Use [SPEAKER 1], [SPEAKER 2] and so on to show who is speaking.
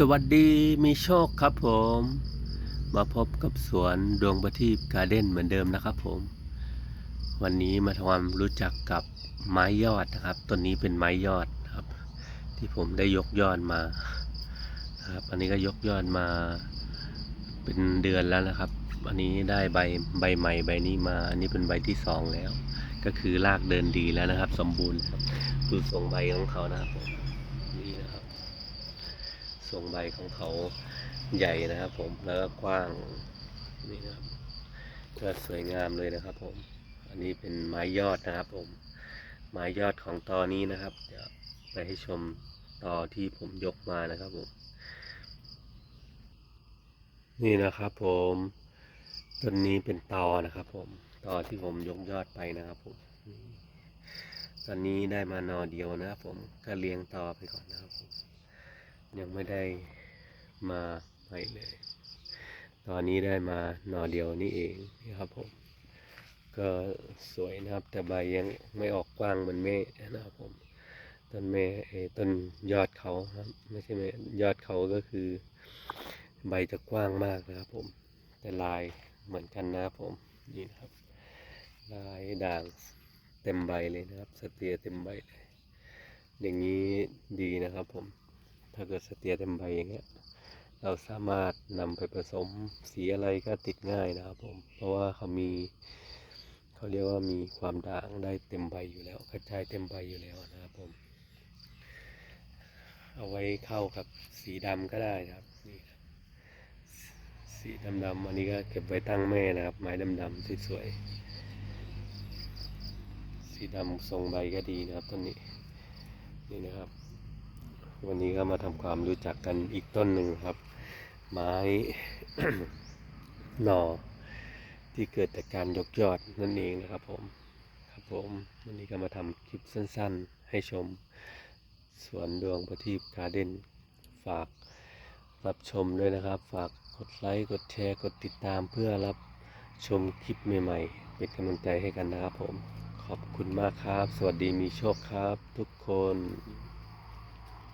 [SPEAKER 1] สวัสดีมีโชคครับผม มาพบกับสวนดวงประทีปการ์เด้นเหมือนเดิมนะครับผม วันนี้มาทำความรู้จักกับไม้ยอดนะครับต้นนี้เป็นไม้ยอดครับ ที่ผมได้ยกยอดมาครับอันนี้ก็ยกยอดมาเป็นเดือนแล้วนะครับ อันนี้ได้ใบใบใหม่ใบนี้มา อันนี้เป็นใบที่สองแล้ว ก็คือรากเดินดีแล้วนะครับ สมบูรณ์ครับดูทรงใบของเขานะครับผมนี่นะครับ ทรงใบของเขาใหญ่นะครับ ผมแล้วก็กว้างนี่นะครับก็สวยงามเลยนะครับ ผม อันนี้เป็นไม้ยอดนะครับ ผม ไม้ยอดของตอนี้นะครับ เดี๋ยวไปให้ชมตอที่ผมยกมานะครับผม นี่นะครับ ผมต้นนี้เป็นตอนะครับ ผม ตอที่ผมยกยอดไปนะครับผมตอนนี้ได้มานอเดียวนะครับผมก็เลี้ยงตอไปก่อนนะครับผม ยังไม่ได้มาใหม่เลย ตอนนี้ได้มาหน่อเดียวนี่เองนี่ครับผม ก็สวยนะครับ แต่ใบยังไม่ออกกว้างเหมือนแม่นะครับผม ต้นแม่เออต้นยอดเขาครับไม่ใช่แม่ยอดเขาก็คือ ใบจะกว้างมากนะครับผม แต่ลายเหมือนกันนะครับผมนี่นะครับ ลายด่างเต็มใบเลยนะครับ สเตียเต็มใบเลย อย่างนี้ดีนะครับผม ถ้าเกิดสเตียเต็มใบอย่างเงี้ย เราสามารถนำไปผสมสีอะไรก็ติดง่ายนะครับผม เพราะว่าเขามีเขาเรียกว่ามีความด่างได้เต็มใบอยู่แล้ว กระจายเต็มใบอยู่แล้วนะครับผม เอาไว้เข้ากับสีดำก็ได้นะครับนี่ครับสีดำๆอันนี้ก็เก็บไว้ตั้งแม่นะครับ ไม้ดำๆสวยๆสีดำทรงใบก็ดีนะครับต้นนี้นี่นะครับ วันนี้ก็มาทำความรู้จักกันอีกต้นหนึ่งครับ ไม้หน่อที่เกิดจากการยกยอดนั่นเองนะครับผมครับผมวันนี้ก็มาทำคลิปสั้นๆ ให้ชมสวนดวงประทีปการ์เด้นฝากรับชมด้วยนะครับ ฝากกดไลค์กดแชร์กดติดตามเพื่อรับชมคลิปใหม่ๆ เป็นกำลังใจให้กันนะครับผม ขอบคุณมากครับ สวัสดีมีโชคครับทุกคน